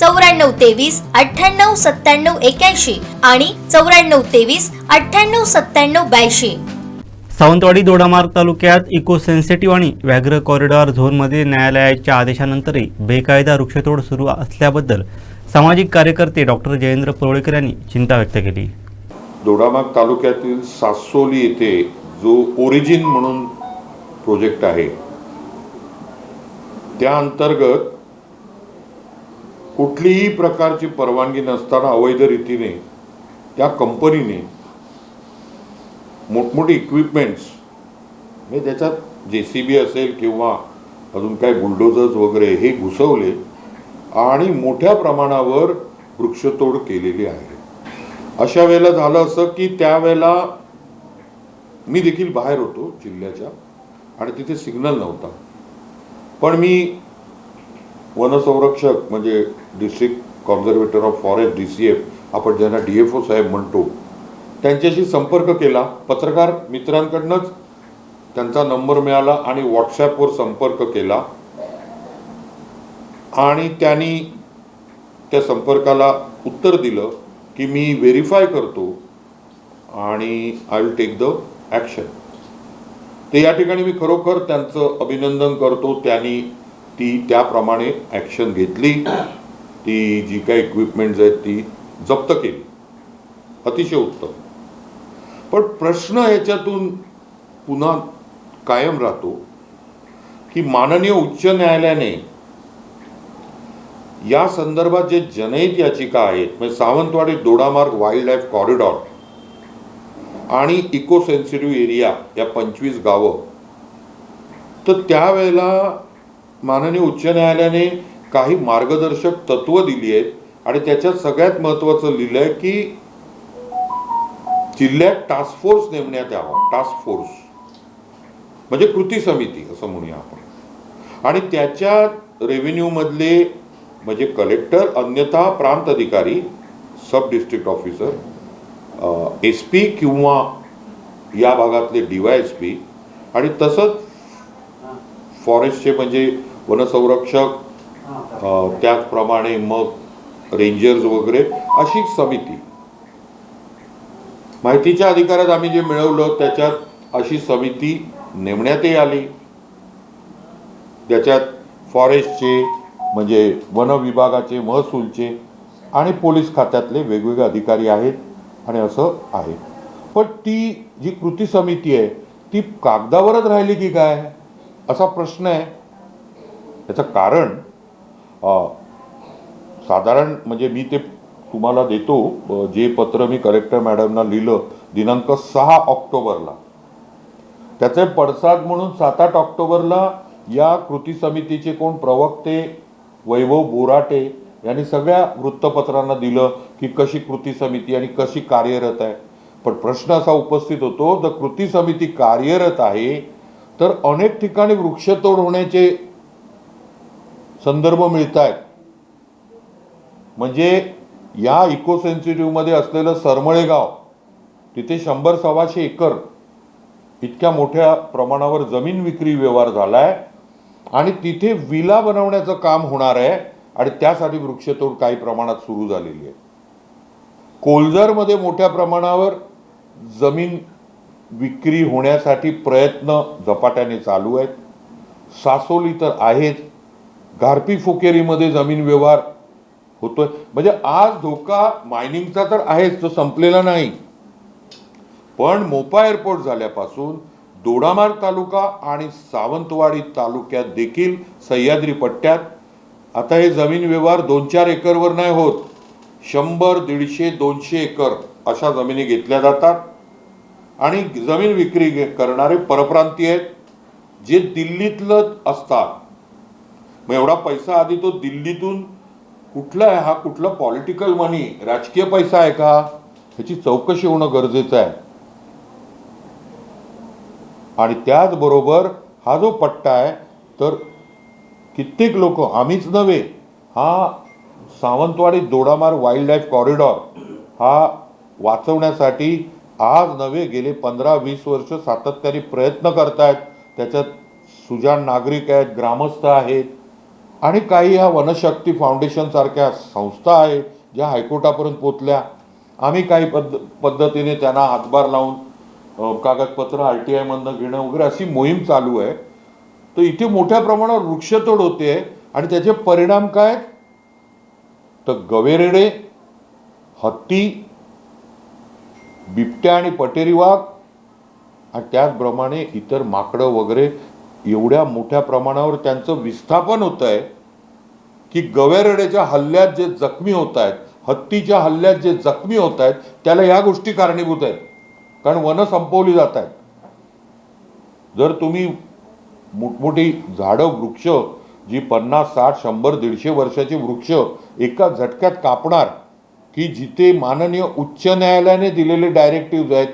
चौऱ्याण्णव तेवीस अठ्ठ्याण्णव सत्त्याण्णव एक्याऐंशी आणि चौऱ्याण्णव तेवीस अठ्ठ्याण्णव सत्त्याण्णव ब्याऐंशी. सावंतवाडी दोडामार्ग तालुक्यात इको सेन्सिटिव्ह आणि व्याघ्र कॉरिडॉर झोनमध्ये न्यायालयाच्या आदेशानंतरही बेकायदा वृक्षतोड सुरू असल्याबद्दल सामाजिक कार्यकर्ते डॉक्टर जयेंद्र परोळेकर यांनी चिंता व्यक्त केली. दोडामार्ग तालुक्यातील सासोली येथे जो ओरिजिन म्हणून प्रोजेक्ट आहे त्या अंतर्गत कुठलीही प्रकारची परवानगी नसताना अवैध रीतीने त्या कंपनीने मोठमोठी इक्विपमेंट्स म्हणजे त्याच्यात जे सी बी असेल किंवा अजून काय बुलडोजर्स वगैरे हे घुसवले आणि मोठ्या प्रमाणावर वृक्षतोड केलेली आहे. अशा वेळेला झालं असं की त्यावेळेला मी देखील बाहेर होतो जिल्ह्याच्या आणि तिथे सिग्नल नव्हता. पण मी वनसंरक्षक म्हणजे district conservator of forest D C F आपण ज्यांना डी एफ ओ साहेब म्हणतो त्यांच्याशी संपर्क केला. पत्रकार मित्रांकडनंच त्यांचा नंबर मिळाला आणि व्हॉट्सॲपवर संपर्क केला. आणि त्यांनी त्या संपर्काला उत्तर दिलं की मी व्हेरीफाय करतो आणि I will take the action ते या ठिकाणी मी खरोखर त्यांचं अभिनंदन करतो. त्यांनी ती त्याप्रमाणे ॲक्शन घेतली. ती जी काही इक्विपमेंट्स आहेत ती जप्त केली. अतिशय उत्तम. पण प्रश्न याच्यातून पुन्हा कायम राहतो की माननीय उच्च न्यायालयाने या संदर्भात जे जनहित याचिका आहेत म्हणजे Sawantwadi Dodamarg wildlife corridor आणि इको सेन्सिटिव्ह एरिया या पंचवीस गावं तर त्यावेळेला माननीय उच्च न्यायालयाने काही मार्गदर्शक तत्व दिली आहेत आणि त्याच्यात सगळ्यात महत्त्वाचं लिहिलं आहे की जिल्ह्यात टास्क फोर्स नेमण्यात यावा. टास्क फोर्स म्हणजे कृती समिती असं म्हणूया आपण. आणि त्याच्यात रेव्हेन्यूमधले म्हणजे कलेक्टर अन्यथा प्रांत अधिकारी sub district officer S P किंवा या भागातले डी वाय एस पी आणि तसंच फॉरेस्टचे म्हणजे वनसंरक्षक त्याचप्रमाणे मग रेंजर्स वगैरे अशी समिती. माहितीच्या अधिकारात आम्ही जे मिळवलं त्याच्यात अशी समिती नेमण्यातही आली. त्याच्यात फॉरेस्टचे म्हणजे वन विभागाचे महसूलचे आणि पोलीस खात्यातले वेगवेगळे अधिकारी आहेत आणि असं आहे. पण ती जी कृती समिती आहे ती कागदावरच राहिली की काय? असा प्रश्न आहे. त्याचं कारण साधारण म्हणजे मी ते तुम्हाला देतो जे पत्र मी कलेक्टर मॅडमना लिहिलं दिनांक सहा ऑक्टोबरला. त्याचे पडसाद म्हणून सात आठ ऑक्टोबरला या कृती समितीचे कोण प्रवक्ते वैभव बोराटे यांनी सगळ्या वृत्तपत्रांना दिलं की कशी कृती समिती आणि कशी कार्यरत आहे. पण प्रश्न असा उपस्थित होतो द कृती समिती कार्यरत आहे तर अनेक ठिकाणी वृक्षतोड होण्याचे संदर्भ मिळत आहेत म्हणजे या इको सेन्सिटिव्हमध्ये असलेलं सरमळे गाव तिथे शंभर सव्वाशे एकर इतक्या मोठ्या प्रमाणावर जमीन विक्री व्यवहार झालाय आणि तिथे विला बनवण्याचं काम होणार आहे आणि त्यासाठी वृक्षतोड काही प्रमाणात सुरू झालेली आहे. कोलजरमध्ये मोठ्या प्रमाणावर जमीन विक्री होण्यासाठी प्रयत्न झपाट्याने चालू आहेत. सासोली तर आहेच. गारपी फुकेरीमध्ये जमीन व्यवहार होतोय. म्हणजे आज धोका मायनिंगचा तर आहेच तो संपलेला नाही. पण मोपा एअरपोर्ट झाल्यापासून दोडामार्ग तालुका आणि सावंतवाडी तालुक्यात देखील सह्याद्री पट्ट्यात. आता हे जमीन व्यवहार दोन चार एकरवर नाही होत. शंभर दीडशे दोनशे एकर अशा जमिनी घेतल्या जातात. आणि जमीन विक्री घे- करणारे परप्रांतीय आहेत जे दिल्लीतलं असतात. मग एवढा पैसा आधी तो दिल्लीतून कुठला आहे? हा कुठला पॉलिटिकल मनी राजकीय पैसा आहे का? ह्याची चौकशी होणं गरजेचं आहे. आणि त्याचबरोबर हा जो पट्टा आहे तर कित्येक लोक आम्हीच नव्हे हा Sawantwadi Dodamarg wildlife corridor हा वाचवण्यासाठी आज नव्हे गेले पंधरा वीस वर्ष सातत्याने प्रयत्न करतायत. त्याच्यात सुजाण नागरिक आहेत ग्रामस्थ आहेत आणि काही ह्या वनशक्ती फाउंडेशनसारख्या संस्था आहेत ज्या हायकोर्टापर्यंत पोचल्या. आम्ही काही पद्ध पद्धतीने त्यांना हातभार लावून कागदपत्र आर टी आयमधनं घेणं वगैरे अशी मोहीम चालू आहे. तर इथे मोठ्या प्रमाणावर वृक्षतोड होते आणि त्याचे परिणाम काय? तर गवेरेडे हत्ती बिबट्या आणि पटेरी वाघ आणि त्याचप्रमाणे इतर माकडं वगैरे एवढ्या मोठ्या प्रमाणावर त्यांचं विस्थापन होत आहे की गवेरडेच्या हल्ल्यात जे जखमी होत आहेत हत्तीच्या हल्ल्यात जे जखमी होत आहेत त्याला ह्या गोष्टी कारणीभूत आहेत. कारण वनं संपवली जात आहेत जर तुम्ही मोठमोठी झाडं वृक्ष जी पन्नास साठ शंभर दीडशे वर्षाची वृक्ष एका झटक्यात कापणार की जिथे माननीय उच्च न्यायालयाने दिलेले डायरेक्टिव्ज आहेत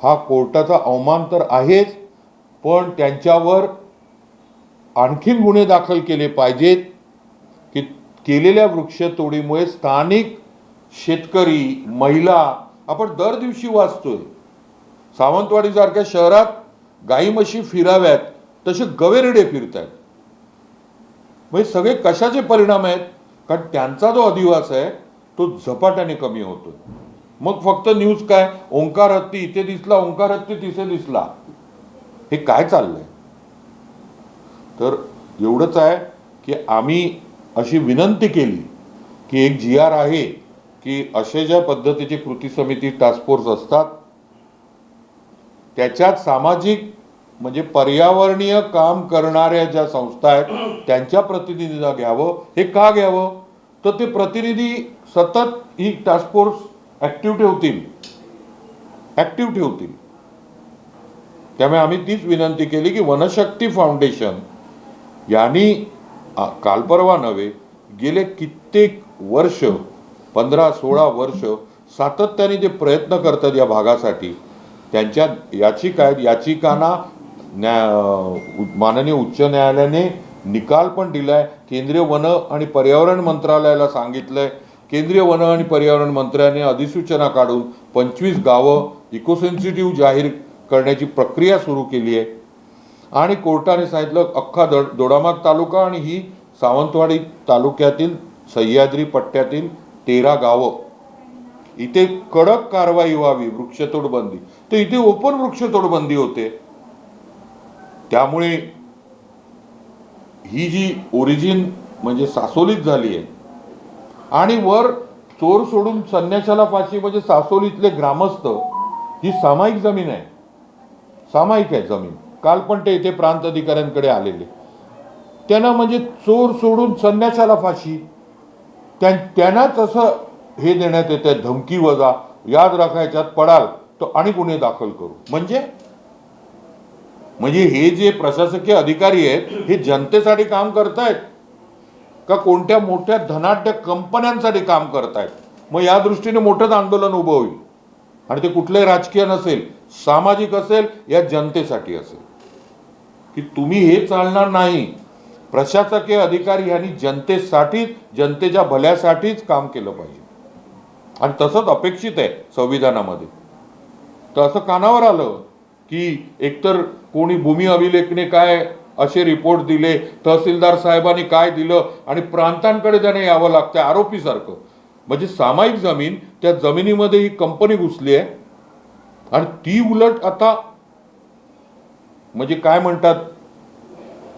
हा कोर्टाचा अवमान तर आहेच पण त्यांच्यावर आणखीन गुन्हे दाखल केले पाहिजेत की केलेल्या वृक्षतोडीमुळे स्थानिक शेतकरी महिला आपण दर दिवशी वाचतोय. सावंतवाडीसारख्या शहरात गाई म्हशी फिराव्यात तसे गवेरेडे फिरत आहेत म्हणजे सगळे कशाचे परिणाम आहेत? कारण त्यांचा जो अधिवास आहे तो झपाट्याने कमी होतोय. मग फक्त न्यूज काय? ओंकार हत्ती इथे दिसला ओंकार हत्ती तिथे दिसला. हे काय चाललंय? तर एवढंच आहे की आम्ही अशी विनंती केली की एक जी आर आहे की असे ज्या पद्धतीची कृती समिती टास्क फोर्स असतात त्याच्यात सामाजिक म्हणजे पर्यावरणीय काम करणाऱ्या ज्या संस्था आहेत त्यांच्या प्रतिनिधींना घ्यावं. हे का घ्यावं? तर ते प्रतिनिधी सतत ही टास्क फोर्स ॲक्टिव्ह ठेवतील. ॲक्टिव्ह ठेवतील. त्यामुळे आम्ही तीच विनंती केली की वनशक्ती फाउंडेशन यांनी कालपरवा नव्हे गेले कित्येक वर्ष पंधरा सोळा वर्ष सातत्याने जे प्रयत्न करतात या भागासाठी. त्यांच्या याचिका आहेत याचिकांना न्या माननीय उच्च न्यायालयाने निकाल पण दिला आहे केंद्रीय वन आणि पर्यावरण मंत्रालयाला सांगितलं आहे केंद्रीय वन आणि पर्यावरण मंत्र्याने अधिसूचना काढून पंचवीस गावं इकोसेन्सिटिव्ह जाहीर करण्याची प्रक्रिया सुरू केली आहे. आणि कोर्टाने सांगितलं अख्खा दड दोडामार्ग तालुका आणि ही सावंतवाडी तालुक्यातील सह्याद्री पट्ट्यातील तेरा गावं. इथे कडक कारवाई व्हावी वृक्षतोड बंदी तर इथे ओपन वृक्षतोड बंदी होते. त्यामुळे ही जी ओरिजिन म्हणजे सासोलीत झाली आहे. आणि वर चोर सोडून संन्याशाला फाशी म्हणजे सासोलीतले ग्रामस्थ ही सामायिक जमीन आहे. सामायिक आहे जमीन. काल पण ते इथे प्रांत अधिकाऱ्यांकडे आलेले. त्यांना म्हणजे चोर सोडून संन्याशाला फाशी. त्या त्यांनाच असं हे देण्यात येतं धमकी वजा याद राखायच्यात पडाल तर आणि गुन्हे दाखल करू. म्हणजे? म्हणजे हे जे प्रशासकीय अधिकारी आहेत हे जनतेसाठी काम करतायत? का कोणत्या मोठ्या धनाढ्य कंपन्यांसाठी काम करतायत? मग या दृष्टीने मोठंच आंदोलन उभं होईल. आणि ते कुठलंही राजकीय नसेल सामाजिक असेल या जनतेसाठी असेल. की तुम्ही हे चालणार नाही. प्रशासकीय अधिकारी यांनी जनतेसाठीच जनतेच्या भल्यासाठीच काम केलं पाहिजे. आणि तसंच अपेक्षित आहे संविधानामध्ये. तर असं कानावर आलं की एकतर कोणी भूमी अभिलेखने काय असे रिपोर्ट दिले तहसीलदार साहेबांनी काय दिलं आणि प्रांतांकडे त्याने यावं लागतं आरोपीसारखं. म्हणजे सामायिक जमीन त्या जमिनीमध्ये ही कंपनी घुसली आहे. आणि ती उलट आता म्हणजे काय म्हणतात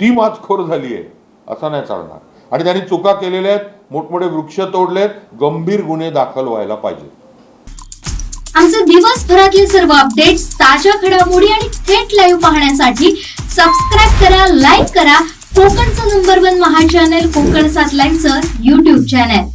ती माचखोर झाली आहे असं नाही चालणार. आणि त्यांनी चुका केलेल्या आहेत मोठमोठे वृक्ष तोडलेत गंभीर गुन्हे दाखल व्हायला पाहिजे आमचे दिवसभरातले सर्व अपडेट्स ताज्या घडामोडी आणि थेट लाईव्ह पाहण्यासाठी सबस्क्राईब करा लाईक करा. कोकणचं नंबर वन महा चॅनल कोकण सात लाईव्हचं युट्यूब चॅनल